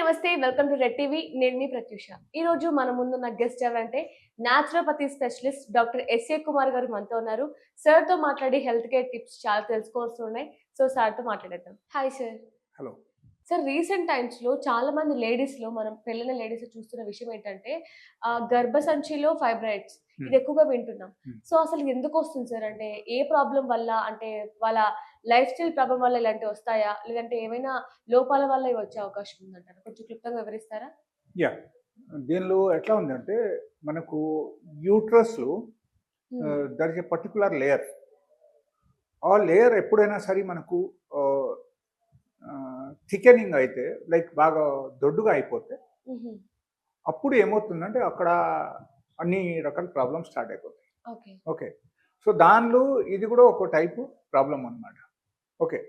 నమస్తే welcome to Red TV. నేను మీ ప్రత్యూష. ఈ రోజు మన ముందున్న గెస్ట్ ఎవరంటే naturopathy specialist doctor SA Kumar garu మనతో ఉన్నారు. సార్తో మాట్లాడి హెల్త్ కేర్ టిప్స్ చాలా తెలుసుకోవాల్సి ఉన్నాయి. సో సార్తో మాట్లాడేద్దాం. Hi sir hello sir recent టైమ్స్లో చాలా మంది లేడీస్లో మనం పెళ్ళిన లేడీస్ చూస్తున్న విషయం ఏంటంటే గర్భసంచిలో ఫైబ్రాయిడ్స్ Hmm. ఇది ఎక్కువగా వింటున్నాం. Hmm. సో అసలు ఎందుకు వస్తుంది సార్ అంటే ఏ ప్రాబ్లం వల్ల అంటే వాళ్ళ లైఫ్ స్టైల్ ప్రాబ్లం వల్ల ఇలాంటివి వస్తాయా? లేదంటే ఏమైనా లోపాల వల్ల ఇవి వచ్చే అవకాశం ఉందంటారా? కొంచెం క్లుప్తంగా వివరిస్తారా? యా. దీనిలో ఎట్లా ఉందంటే మనకు యూట్రస్లో Hmm. There is a particular layer. ఆ లేయర్ ఎప్పుడైనా సరే మనకు థికెనింగ్ అయితే లైక్ బాగా దొడ్డుగా అయిపోతే. అప్పుడు ఏమవుతుందంటే అక్కడ అన్ని రకాల ప్రాబ్లమ్స్ స్టార్ట్ అయిపోతాయి. ఓకే. ఓకే. సో దానిలో ఇది కూడా ఒక టైపు ప్రాబ్లం అన్నమాట. ఓకే.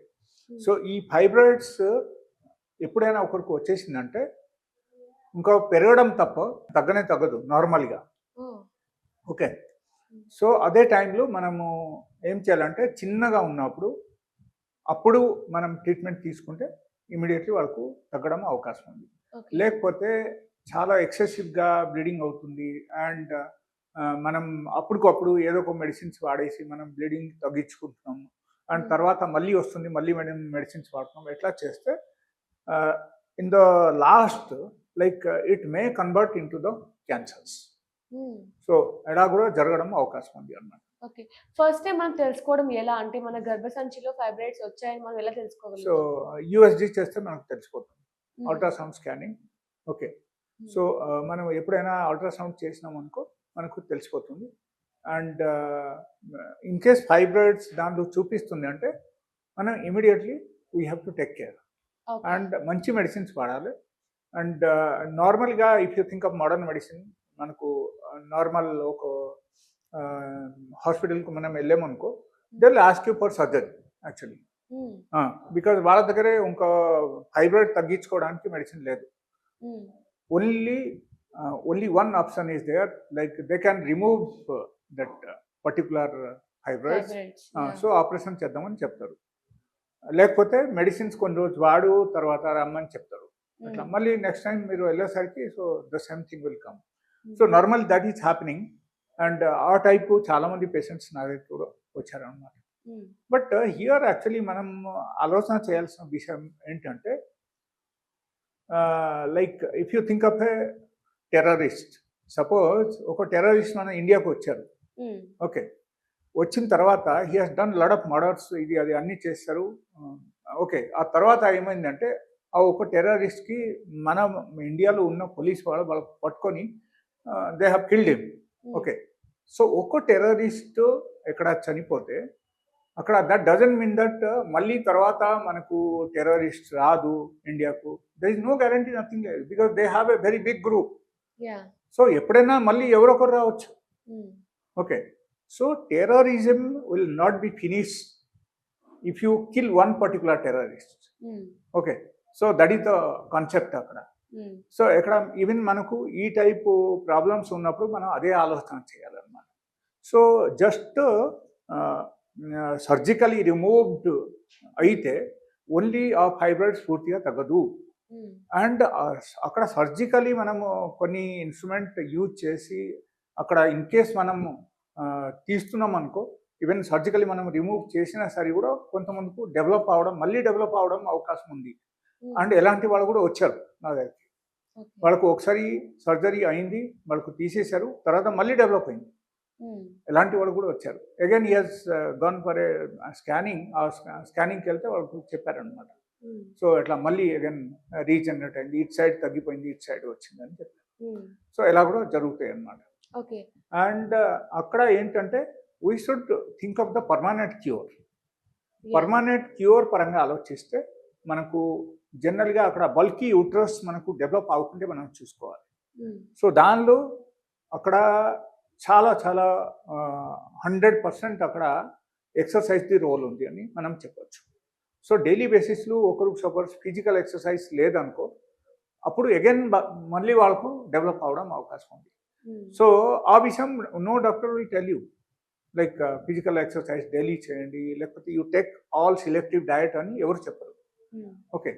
సో ఈ ఫైబ్రాయిడ్స్ ఎప్పుడైనా ఒకరికి వచ్చేసిందంటే ఇంకా పెరగడం తప్ప తగ్గనే తగ్గదు నార్మల్గా. ఓ ఓకే. సో అదే టైంలో మనము ఏం చేయాలంటే చిన్నగా ఉన్నప్పుడు అప్పుడు మనం ట్రీట్మెంట్ తీసుకుంటే ఇమీడియట్లీ వాళ్ళకు తగ్గడం అవకాశం ఉంది. లేకపోతే చాలా ఎక్సెసివ్గా బ్లీడింగ్ అవుతుంది అండ్ మనం అప్పటికప్పుడు ఏదో ఒక మెడిసిన్స్ వాడేసి మనం బ్లీడింగ్ తగ్గించుకుంటున్నాం అండ్. తర్వాత మళ్ళీ వస్తుంది మళ్ళీ మనం మెడిసిన్స్ వాడుతున్నాం ఎట్లా చేస్తే in the last like it may convert into the cancers. So ఎలా కూడా జరగడం అవకాశం ఉంది అన్నమాట. ఓకే. ఫస్ట్ టైం మనం తెలుసుకోవడం ఎలా? అంటే మన గర్భసంచిలో ఫైబ్రాయిడ్స్ వచ్చాయని మనం ఎలా సో తెలుసుకోగలుగుతాం యూఎస్జీ చేస్తే మనకు తెలిసిపోతుంది. Ultrasound scanning. ఓకే. సో మనం ఎప్పుడైనా అల్ట్రాసౌండ్ చేసినాం అనుకో మనకు తెలిసిపోతుంది. అండ్ ఇన్ కేస్ ఫైబ్రాయిడ్స్ దాంట్లో చూపిస్తుంది అంటే మనం immediately we have to take care. And మంచి మెడిసిన్స్ వాడాలి అండ్ నార్మల్గా if you think of modern medicine మనకు నార్మల్ ఒక హాస్పిటల్కి మనం వెళ్ళామనుకో they ask you for surgery actually. Because వాళ్ళ దగ్గరే ఇంకా ఫైబ్రాయిడ్ తగ్గించుకోవడానికి మెడిసిన్ లేదు మ్మ్. only uh, only one option is there like they Fibroids, uh, yeah. So operation చేద్దామని చెప్తారు లేకపోతే మెడిసిన్స్ కొన్ని రోజు వాడు తర్వాత రమ్మని చెప్తారు అట్లా. మళ్ళీ నెక్స్ట్ టైం మీరు వెళ్ళేసరికి so the same thing will come. So normal that is happening and ఆ టైపు చాలా మంది పేషెంట్స్ నా దగ్గర కూడా వచ్చారనమాట. బట్ హియర్ యాక్చువల్లీ మనం ఆలోచన చేయాల్సిన విషయం ఏంటంటే like if you think of a terrorist suppose ఒక టెర్రరిస్ట్ మన ఇండియాకు వచ్చారు. ఓకే వచ్చిన తర్వాత he has done lot of murders ఇది అది అన్నీ చేస్తారు ఓకే ఆ తర్వాత ఏమైందంటే ఆ ఒక టెర్రరిస్ట్కి మన ఇండియాలో ఉన్న పోలీస్ వాళ్ళు వాళ్ళు పట్టుకొని they have killed him. Okay so ఒక్క టెర్రరిస్ట్ ఎక్కడ చనిపోతే అక్కడ దట్ డజన్ మీన్ దట్ మళ్ళీ తర్వాత మనకు టెర్రరిస్ట్ రాదు ఇండియాకు there is no guarantee nothing because they have a very big group. So ఎప్పుడైనా మళ్ళీ ఎవరొకరు రావచ్చు. Okay so terrorism will not be finish if you kill one particular terrorist. Okay so that is the concept అక్కడ. So ఇక్కడ even మనకు ఈ type problems ఉన్నప్పుడు మనం అదే ఆలోచన చేయాలన్నమాట సో జస్ట్ సర్జికలీ రిమూవ్డ్ అయితే ఓన్లీ ఆ ఫైబ్రాయిడ్స్ పూర్తిగా తగ్గదు. అండ్ అక్కడ సర్జికలీ మనము కొన్ని ఇన్స్ట్రుమెంట్ యూజ్ చేసి అక్కడ ఇన్ కేస్ మనము తీస్తున్నాం అనుకో ఈవెన్ సర్జికలీ మనం రిమూవ్ చేసినా సరే కూడా కొంతమందికి డెవలప్ అవడం మళ్ళీ డెవలప్ అవడం అవకాశం ఉంది. అండ్ ఎలాంటి వాళ్ళు కూడా వచ్చారు నా దగ్గరికి. వాళ్ళకు ఒకసారి సర్జరీ అయింది వాళ్ళకు తీసేశారు తర్వాత మళ్ళీ డెవలప్ అయింది. ఎలాంటి వాళ్ళు కూడా వచ్చారు again years gone for a scanning ఆ స్కానింగ్కి వెళ్తే వాళ్ళకు చెప్పారనమాట. సో ఇట్లా మళ్ళీ అగైన్ రీజనరేట్ అయింది. ఇటు సైడ్ తగ్గిపోయింది ఇటు సైడ్ వచ్చింది అని చెప్పారు. మ్మ్. సో ఇలా కూడా జరుగుతాయి అన్నమాట. ఓకే అండ్ అక్కడ ఏంటంటే we should think of the permanent cure. Permanent cure పరంగా ఆలోచిస్తే మనకు జనరల్గా అక్కడ బల్కీ యూట్రస్ మనకు డెవలప్ అవ్వకుంటే మనం చూసుకోవాలి. మ్మ్. సో దానిలో అక్కడ చాలా చాలా హండ్రెడ్ పర్సెంట్ అక్కడ ఎక్సర్సైజ్ది రోల్ ఉంది అని మనం చెప్పొచ్చు. సో డైలీ బేసిస్లో ఒకరు సపోజ్ ఫిజికల్ ఎక్సర్సైజ్ లేదనుకో అప్పుడు అగైన్ మళ్ళీ వాళ్ళకు డెవలప్ అవడం అవకాశం ఉంది. మ్మ్. సో ఆ విషయం no doctor will tell you like physical exercise daily చేయండి లేకపోతే you take all selective diet అని ఎవరు చెప్పరు. ఓకే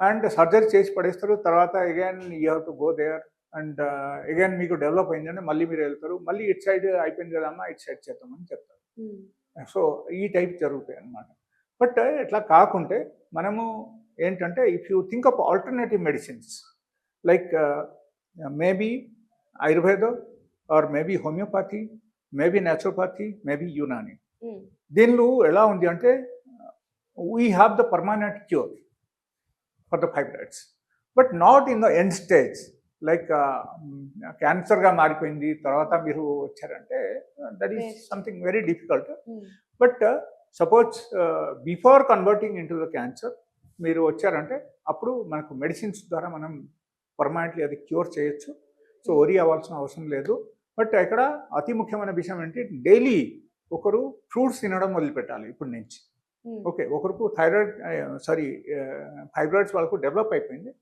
అండ్ సర్జరీ చేసి పడేస్తారు తర్వాత again you have to go there and again మీకు డెవలప్ అయిందంటే మళ్ళీ మీరు వెళ్తారు మళ్ళీ ఇటు సైడ్ అయిపోయింది కదమ్మా ఇటు సైడ్ చేద్దామని చెప్తారు. సో ఈ టైప్ జరుగుతాయి అన్నమాట. బట్ ఇట్లా కాకుంటే మనము ఏంటంటే if you think of alternative medicines like maybe Ayurveda or maybe homeopathy maybe naturopathy maybe Unani దీనిలో ఎలా ఉంది అంటే we have the permanent cure for the fibroids but not in the end stage like క్యాన్సర్గా మారిపోయింది తర్వాత మీరు వచ్చారంటే that is. Something very difficult but suppose before converting into the cancer మీరు వచ్చారంటే అప్పుడు మనకు మెడిసిన్స్ ద్వారా మనం పర్మనెంట్లీ అది క్యూర్ చేయొచ్చు. సో వరి అవ్వాల్సిన అవసరం లేదు. బట్ ఇక్కడ అతి ముఖ్యమైన విషయం ఏంటి? డైలీ ఒకరు ఫ్రూట్స్ తినడం మొదలుపెట్టాలి ఇప్పటి నుంచి. ఓకే ఒకరికి థైరాయిడ్ సారీ ఫైబ్రాయిడ్స్ వాళ్ళకు డెవలప్ అయిపోయింది.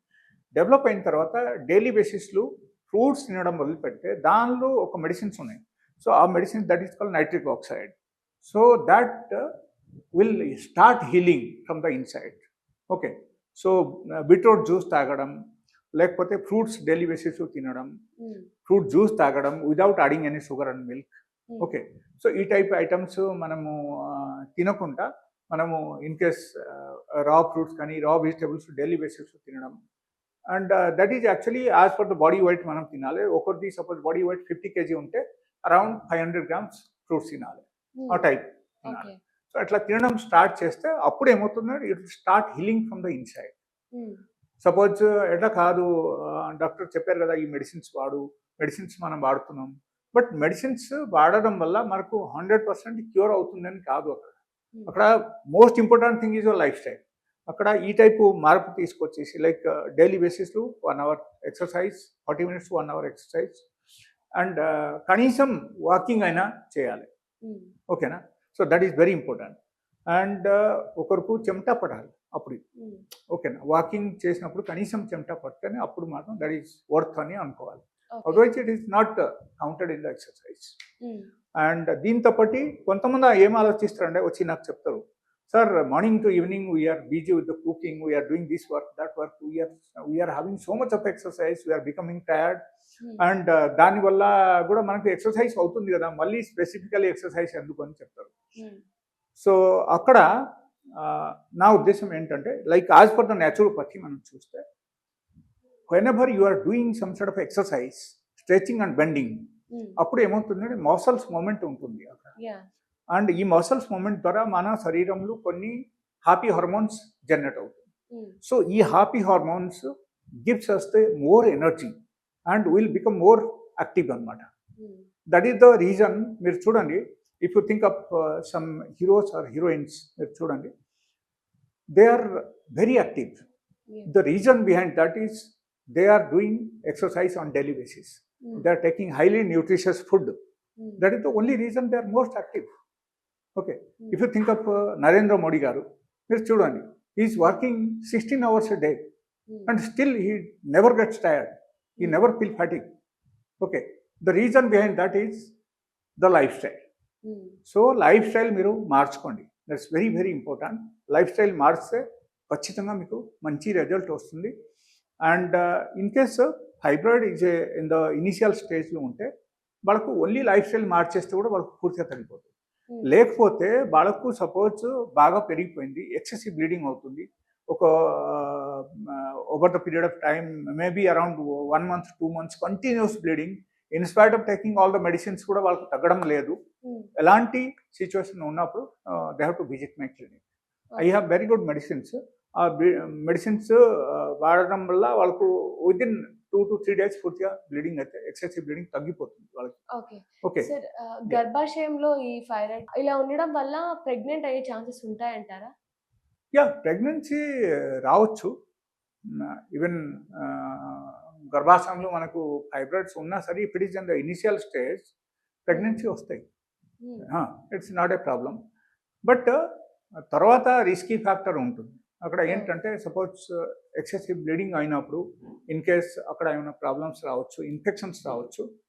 డెవలప్ అయిన తర్వాత డైలీ బేసిస్లో ఫ్రూట్స్ తినడం మొదలు పెడితే దానిలో ఒక మెడిసిన్స్ ఉన్నాయి. సో ఆ medicine that is call nitric oxide so that will start healing from the inside okay so beetroot juice తాగడం లేకపోతే ఫ్రూట్స్ డైలీ బేసిస్ తినడం ఫ్రూట్ జ్యూస్ తాగడం without adding any sugar and milk okay so ఈ type items మనము ఆ, తినకుండా మనము in case raw fruits కానీ రా వెజిటబుల్స్ డైలీ బేసిస్ తినడం. And that is actually as per the body weight మనం తినాలి. ఒకరిది suppose body weight fifty KG ఉంటే around five hundred grams fruits తినాలి. ఆ టైప్ సో అట్లా తినడం స్టార్ట్ చేస్తే అప్పుడు ఏమవుతుందంటే it start healing from the inside. Um, suppose ఎట్లా కాదు డాక్టర్ చెప్పారు కదా ఈ మెడిసిన్స్ వాడు మెడిసిన్స్ మనం వాడుతున్నాం. బట్ మెడిసిన్స్ వాడడం వల్ల మనకు హండ్రెడ్ పర్సెంట్ క్యూర్ అవుతుందని కాదు అక్కడ. ఉమ్, అక్కడ most important thing is your lifestyle. అక్కడ ఈ టైపు మార్పు తీసుకొచ్చేసి లైక్ డైలీ బేసిస్లో one hour exercise forty minutes one hour exercise. And కనీసం వాకింగ్ అయినా చేయాలి. ఓకేనా? So that is very important and ఒకరికి చెమట పడాలి అప్పుడు. ఉమ్, ఓకేనా? వాకింగ్ చేసినప్పుడు కనీసం చెమట పడితేనే అప్పుడు మాత్రం దట్ ఈస్ వర్త్ అని అనుకోవాలి. Otherwise it is not counted in the exercise and దీంతో పాటు కొంతమంది ఏం ఆలోచిస్తారంటే వచ్చి నాకు చెప్తారు. Sir morning to evening we are busy with the cooking we are doing this work that work we are we are having so much of exercise we are becoming tired and దానివల్ల కూడా మనకు exercise అవుతుంది కదా మళ్ళీ specifically exercise ఎందుకు అని చెప్తారు. ఉమ్, so అక్కడ నా ఉద్దేశం ఏంటంటే like as per the naturopathy మనం చూస్తే whenever you are doing some side of exercise stretching and bending అప్పుడు ఏమవుతుందంటే మసల్స్ మూమెంట్ ఉంటుంది అక్కడ. అండ్ ఈ మసల్స్ మూమెంట్ ద్వారా మన శరీరంలో కొన్ని హ్యాపీ హార్మోన్స్ జనరేట్ అవుతాయి. ఉమ్, సో ఈ happy hormones gives us the more energy and will become more active అనమాట దట్ ఈస్ ద రీజన్ మీరు చూడండి if you think of some heroes or heroines మీరు చూడండి they are very active the reason behind that is they are doing exercise on daily basis they are taking highly nutritious food that is the only reason they are most active okay if you think of Narendra Modi garu మీరు చూడండి is working sixteen hours day and still he never gets tired never feel fighting okay the reason behind that is the lifestyle so lifestyle మీరు మార్చుకోండి that's very very important lifestyle మార్చితే ఖచ్చితంగా మీకు మంచి result వస్తుంది and in case hybrid is in the initial స్టేజ్లో ఉంటే వాళ్ళకు ఓన్లీ లైఫ్ స్టైల్ మార్చేస్తే కూడా వాళ్ళకు పూర్తిగా తగ్గిపోతుంది లేకపోతే వాళ్ళకు సపోజ్ బాగా పెరిగిపోయింది ఎక్సెసివ్ బ్లీడింగ్ అవుతుంది ఒక over the period of time maybe around one month two months continuous bleeding in spite of taking all the medicines కూడా వాళ్ళకు తగ్గడం లేదు. ఉమ్, ఎలాంటి సిచ్యువేషన్ ఉన్నప్పుడు they have to visit my clinic I have very good medicines ఆ medicines వాడడం వల్ల వాళ్ళకు within two to three days పూర్తిగా బ్లీడింగ్ అయితే ఎక్సెసివ్ బ్లీడింగ్ తగ్గిపోతుంది వాళ్ళకి. ఓకే ఓకే సార్ ఆ, గర్భాశయంలో ఈ థైరాయిడ్ ఇలా ఉండడం వల్ల ప్రెగ్నెంట్ అయ్యే ఛాన్సెస్ ఉంటాయంటారా? యా ప్రెగ్నెన్సీ రావచ్చు. ఈవెన్ గర్భాశయంలో మనకు ఫైబ్రాయిడ్స్ ఉన్నా సరే it is in the initial stage pregnancy వస్తాయి. It's not a problem but తర్వాత రిస్కీ ఫ్యాక్టర్ ఉంటుంది. అక్కడ ఏంటంటే సపోజ్ ఎక్సెసివ్ బ్లీడింగ్ అయినప్పుడు ఇన్ కేస్ అక్కడ ఏమైనా ప్రాబ్లమ్స్ రావచ్చు ఇన్ఫెక్షన్స్ రావచ్చు